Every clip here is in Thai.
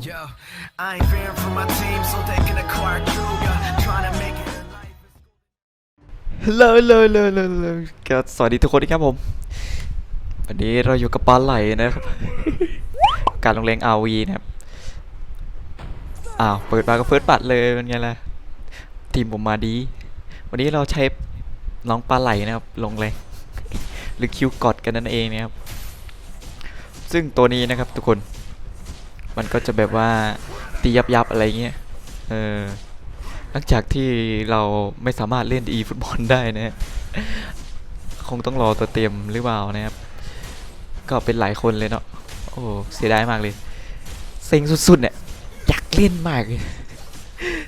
Yo, I ain't fearing for my team so they can acquire true. Yeah, trying to make it in life. เลยเลยเลยเลยเลยก็สวัสดีทุกคนครับผม วันนี้เราอยู่กับปลาไหลนะครับ การลงแรงอาวีนะครับ อ้าว เปิดมาก็เฟิร์สบัตเลยเป็นไงล่ะ ทีมผมมาดี วันนี้เราใช้น้องปลาไหลนะครับ ลงแรงหรือคิวกอดกันนั่นเองนะครับ ซึ่งตัวนี้นะครับทุกคน มันก็จะแบบว่าตียับยับอะไรเงี้ย เออ หลังจากที่เราไม่สามารถเล่น e ฟุตบอลได้นะคงต้องรอตัวเต็มหรือเปล่านะครับ ก็เป็นหลายคนเลยเนาะ โอ้เสียดายมากเลย เซ็งสุดๆเนี่ย อยากเล่นมากเลย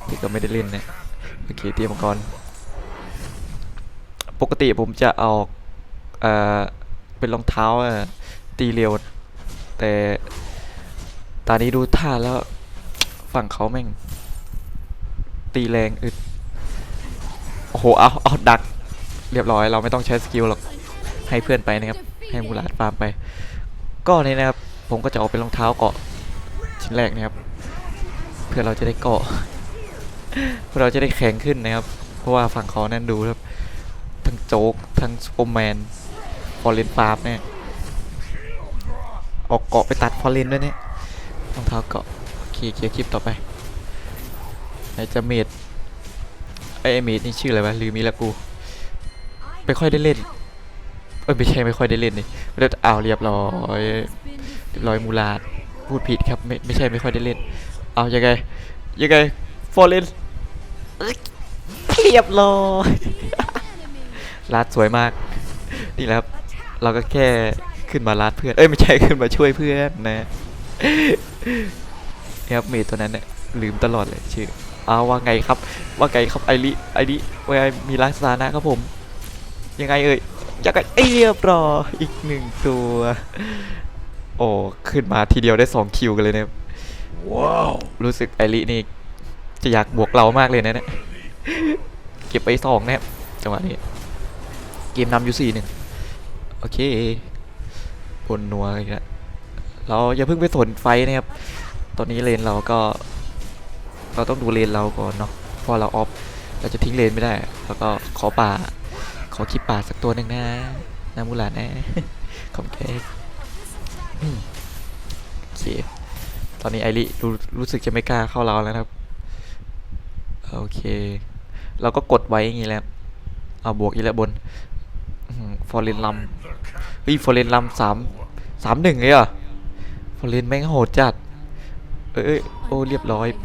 แต่ก็ไม่ได้เล่นนะโอเคเตรียมกรณ์ปกติผมจะเอาเอ่อเป็นรองเท้าตีเร็วแต่ ตอนนี้ดูท่าแล้ว ฝั่งเขาแม่ง ตีแรงอึด โอ้โห เอา เอาดัก เรียบร้อยเราไม่ต้องใช้สกิลหรอก ให้เพื่อนไปนะครับ ให้มูลาดฟาร์มไป ก็นี่นะครับ ผมก็จะเอาเป็นรองเท้าเกาะ ชิ้นแรกนะครับ เพื่อเราจะได้เกาะเพื่อเราจะได้แข็งขึ้นนะครับ เพราะว่าฝั่งเขานั่นดูครับ ทั้งโจ๊ก ทั้งซูเปอร์แมนฟอร์เรนฟาร์มเนี่ยออกเกาะไปตัดฟอร์เรนด้วยเนี่ย รองเท้าเกาะโอเคเคลียร์คลิปต่อไปไหนจะเมดไอไอเมดนี่ชื่ออะไรวะลืมมีละกูไม่ค่อยได้เล่นเอ้ยไม่ใช่ไม่ค่อยได้เล่นนี่แล้วอ้าวเรียบร้อยเรียบร้อยมูลาดพูดผิดครับไม่ไม่ใช่ไม่ค่อยได้เล่น เอายังไงยังไงฟอร์เรนเรียบร้อยลาดสวยมากนี่แหละครับเราก็แค่ขึ้นมาลาดเพื่อน เอ้ยไม่ใช่ขึ้นมาช่วยเพื่อนนะ ครับเมดตัวนั้นเนี่ยลืมตลอดเลยชื่อเอาว่าไงครับ ว่าไงครับไอริไอริว่าไงมีลักษณะนะครับผม ยังไงเอ่ยยังไงเอ้ยเรียบร้อยอีกหนึ่งตัว โอ้ขึ้นมาทีเดียวได้สองคิวกันเลยนะครับว้าวรู้สึกไอรินี่จะอยากบวกเรามากเลยนะเนี่ยเก็บไปสองนะครับจังหวะนี้เกมนำอยู่สี่หนึ่งโอเคบนนัวอีกแล้ว เราอย่าเพิ่งไปสนไฟนะครับ ตอนนี้เลนเราก็ เราต้องดูเลนเราก่อนเนาะ พอเราออฟเราจะทิ้งเลนไม่ได้ แล้วก็ขอป่า ขอคลิปป่าสักตัวหนึ่งนะนามูลานะขอบคุณคโอเค ตอนนี้ไอริรู้รู้สึกจะไม่กล้าเข้าเราแล้วครับ โอเค เราก็กดไว้อย่างงี้แล้ว เอาบวกอีกแล้วบนฟอร์เรนลำเฮ้ยฟอร์เรนลำสามสามหนึ่งเลยอะ เรนแม่งโหดจัด เอ้ยโอ้เรียบร้อยไป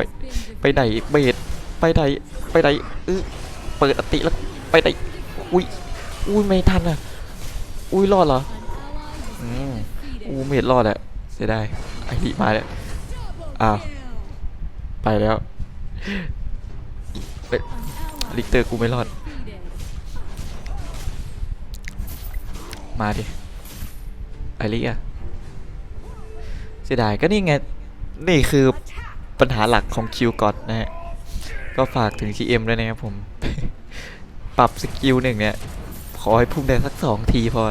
ไปไหนเบดไปไหนไปไหนเออเปิดอติแล้วไปไหนอุ้ยอุ้ยไม่ทันอะอุ้ยรอดเหรออืมอู้เมดรอดแหละเสียดายไอริมาแล้วอ้าวไปแล้วไปลิกเตอร์กูไม่รอด มาดิไอริอะ เสียดายก็นี่ไง นี่คือปัญหาหลักของคิวกอดนะฮะ ก็ฝากถึง GM ด้วยนะครับผม ปรับสกิลหนึ่งเนี่ย ขอให้พุ่งได้สักสองทีพอ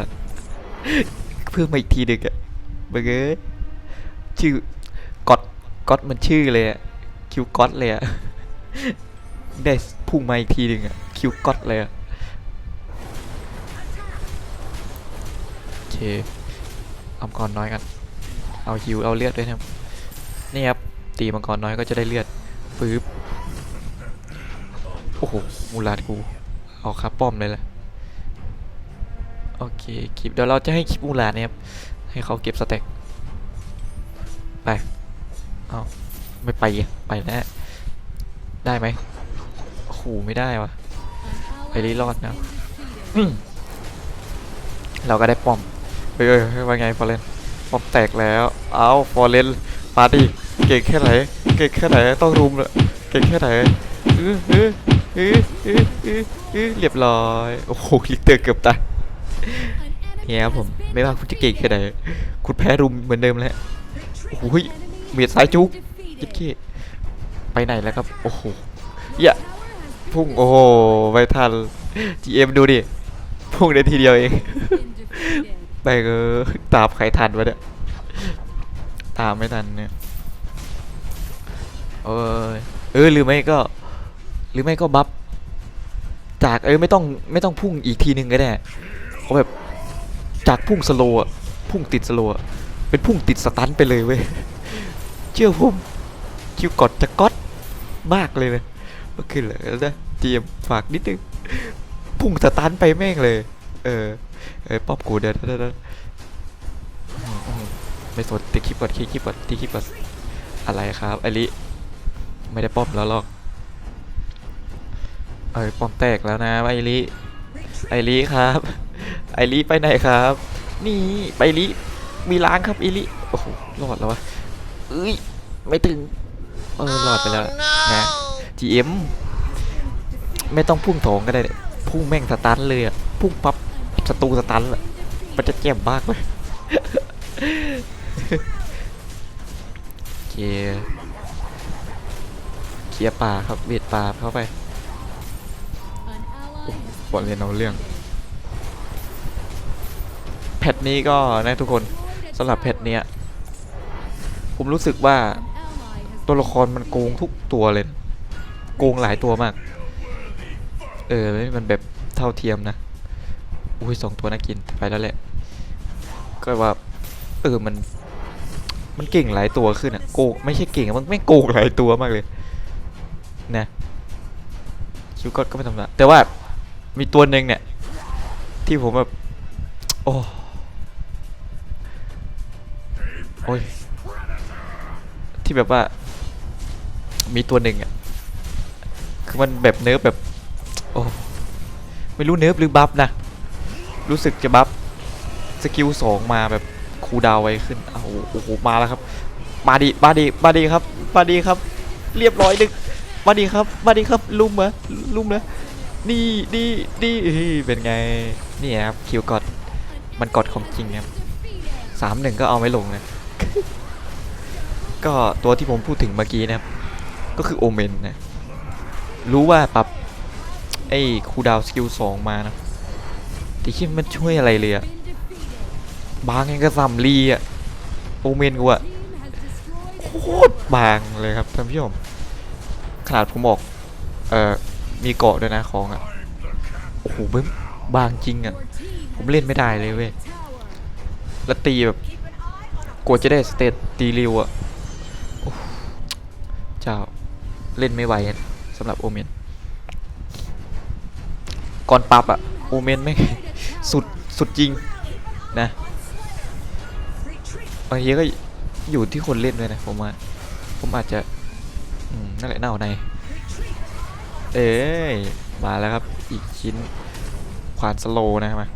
เพิ่มมาอีกทีหนึ่งอะเบอร์เกอร์ชื่อกอดกอดมันชื่อเลยอะคิวกอดเลยอะได้พุ่งมาอีกทีหนึ่งอะคิวกอดเลยอะโอเคเอาก่อนน้อยกัน เอาฮิวเอาเลือดด้วยนะครับ นี่ครับ ตีมังกรน้อยก็จะได้เลือดปึ๊บโอ้โห มูลาดกู เอาคาป้อมเลยแหละโอเค คลิป เดี๋ยวเราจะให้คลิปมูลาดเนี่ยครับ ให้เขาเก็บสเต็กไป เอาไม่ไปอะไปแล้วได้ไหมโอ้โห ไม่ได้วะไปรีรอดนะเราก็ได้ป้อม เฮ้ยเฮ้ยเฮ้ยว่าไงฟอร์เรน ปอมแตกแล้ว เอาฟอร์เรนมาดิ เก่งแค่ไหน เก่งแค่ไหน ต้องรุมเลยเก่งแค่ไหนเออเออเออเออเออเออเรียบร้อย โอ้โหลิเตอร์เกือบตายเนี่ยครับผม ไม่ว่าคุณจะเก่งแค่ไหน คุณแพ้รุมเหมือนเดิมแล้วโอ้โหเมียดซ้ายจุกยิดเก้ไปไหนแล้วครับ โอ้โหอย่าพุ่ง โอ้โหไม่ทัน GM ดูดิ พุ่งได้ทีเดียวเอง ไปเออตามใครทันวะเนี่ยตามไม่ทันเนี่ยเออเออหรือไม่ก็ หรือไม่ก็บัฟจากเออไม่ต้องไม่ต้องพุ่งอีกทีนึงก็ได้เขาแบบจากพุ่งสโลว์อะพุ่งติดสโลว์อะเป็นพุ่งติดสตันไปเลยเว้ยเชื่อผมคิวกดจะก๊อตมากเลยเมื่อคืนเลยนะเตรียมฝากนิดนึงพุ่งสตันไปแม่งเลย เออ เออป๊อปกูเดินเดินเดินอืมอืมไม่สนตีคลิปก่อนตีคลิปก่อนตีคลิปก่อนอะไรครับไอริไม่ได้ป้อมแล้วหรอกเอ้ยป้อมแตกแล้วนะไอริไอริครับไอริไปไหนครับ นี่ไปริมีล้างครับไอริโอ้โหรอดแล้ววะเอ้ยไม่ถึงเออรอดไปแล้วนะ GM ไม่ต้องพุ่งโถงก็ได้เนี่ยพุ่งแม่งสตันเลยอะพุ่งปั๊บ ศัตรูสตันอะมันจะเจ็บมากเลยเคลียร์เคลียร์ป่าครับเบียดป่าเข้าไปบอลเรียนเอาเรื่อง แพทนี้ก็นะทุกคนสำหรับแพทเนี้ยผมรู้สึกว่าตัวละครมันโกงทุกตัวเลยนะโกงหลายตัวมาก เออ มันแบบเท่าเทียมนะ อุ้ยสองตัวน่ากินไปแล้วแหละ ก็ว่าเออมัน มันเก่งหลายตัวขึ้นอะโกไม่ใช่เก่งมันไม่โกงหลายตัวมากเลยนะคิวก็ก็ไม่ธรรมดาแต่ว่ามีตัวหนึ่งเนี่ย ที่ผมแบบโอ้โอ้ยที่แบบว่า มีตัวหนึ่งอะคือมันแบบเนิร์ฟแบบ โอ้ไม่รู้เนิร์ฟหรือบัฟนะ รู้สึกจะบัฟสกิลสองมาแบบคูดาวไว้ขึ้นอ้าโอ้โหมาแล้วครับ มาดีมาดีมาดีครับมาดีครับ เรียบร้อยหนึ่งมาดีครับมาดีครับลุ่มเหรอลุ่มเหรอนี่นี่นี่เป็นไงนี่ครับคิวกอดมันกอดของจริงครับสามหนึ่งก็เอาไม่ลงนะก็ตัวที่ผมพูดถึงเมื่อกี้นะครับ ก็คือโอเมนนะรู้ว่าปรับไอ้คูดาวสกิลสองมานะ แต่คิดมันช่วยอะไรเลยอะบางยังกระซำลีอะโอเมนกูอะโคตรบางเลยครับท่านผู้ชมขนาดผมบอกเอ่อมีเกาะด้วยนะของอะโอ้โหเบ้มบางจริงอะผมเล่นไม่ได้เลยเว้ยแล้วตีแบบกว่าจะได้สเตตตีริวอะเจ้าเล่นไม่ไหวสำหรับโอเมนก่อนปรับอะโอเมนไม่ สุดสุดจริงนะบางทีก็อยู่ที่คนเล่นด้วยนะผมว่าผมอาจจะนั่นแหละเน่าใน เอ้ยมาแล้วครับอีกชิ้นควานสโลว์นะมา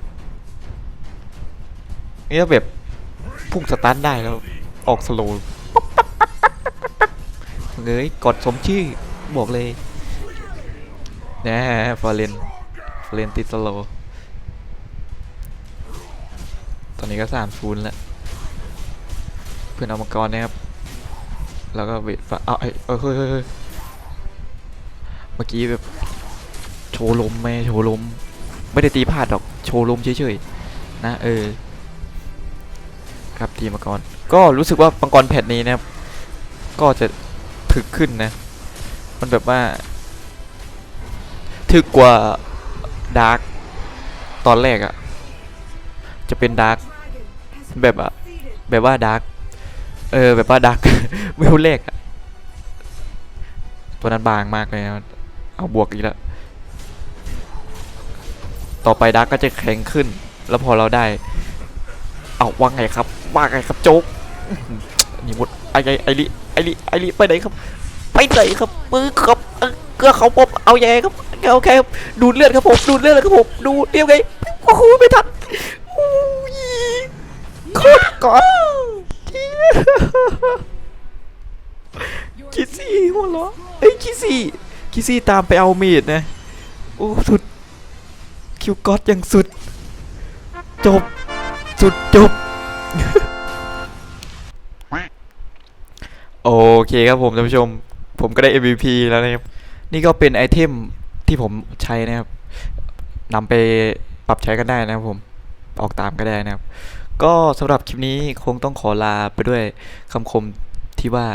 นี่ถ้าแบบพุ่งสตาร์ทได้แล้วออกสโลเงยกดสมชื่อบอกเลยนะฟอร์เรนฟอร์เรนติดสโล ตอนนี้ก็สามฟูนแล้ว เพื่อนเอามังกรนะครับ แล้วก็เวทฟ้าเอาไอ้เอ้ยเฮ้ยเฮ้ยเฮ้ยเมื่อกี้แบบโชว์ลมไหมโชว์ลม ไม่ได้ตีพลาดหรอก โชว์ลมเฉยๆ นะ เออ ครับทีมมังกร ก็รู้สึกว่ามังกรแพทนี้นะครับ ก็จะถึกขึ้นนะ มันแบบว่า ถึกกว่าดาร์กตอนแรกอะจะเป็นดาร์ก แบบอะแบบว่าดาร์กเออแบบว่าดาร์กเวลแรกอะตัวนั้นบางมากเลยนะเอาบวกอีกแล้ว ต่อไปดักก็จะแข็งขึ้น แล้วพอเราได้ เอาว่าไงครับว่าไงครับโจ๊กนี่หมดไอ้ไอ้ไอ้ลิไอ้ลิไอ้ลิไปไหนครับ ไปไหนครับมือครับเออเกลือเขาปบเอาแย่ครับโอเคครับดูดเลือดครับผมดูดเลือดเลยครับผมดูเรียบไงโอ้โหไม่ทัน คตรก่อนคิซี่หัวเราะเอ้ยคิซี่คิซี่ตามไปเอาเมดนะ โอ้ สุด คิวก็อตยังสุด จบ สุดจบ โอเคครับผมท่านผู้ชม ผมก็ได้ MVP แล้วนะครับ นี่ก็เป็นไอเทมที่ผมใช้นะครับนำไปปรับใช้กันได้นะครับผม ออกตามก็ได้นะครับ ก็สำหรับคลิปนี้คงต้องขอลาไปด้วยคำคมที่ว่า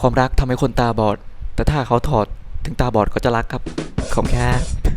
ความรักทำให้คนตาบอด แต่ถ้าเขาถอดถึงตาบอดก็จะรักครับขอบคุณครับ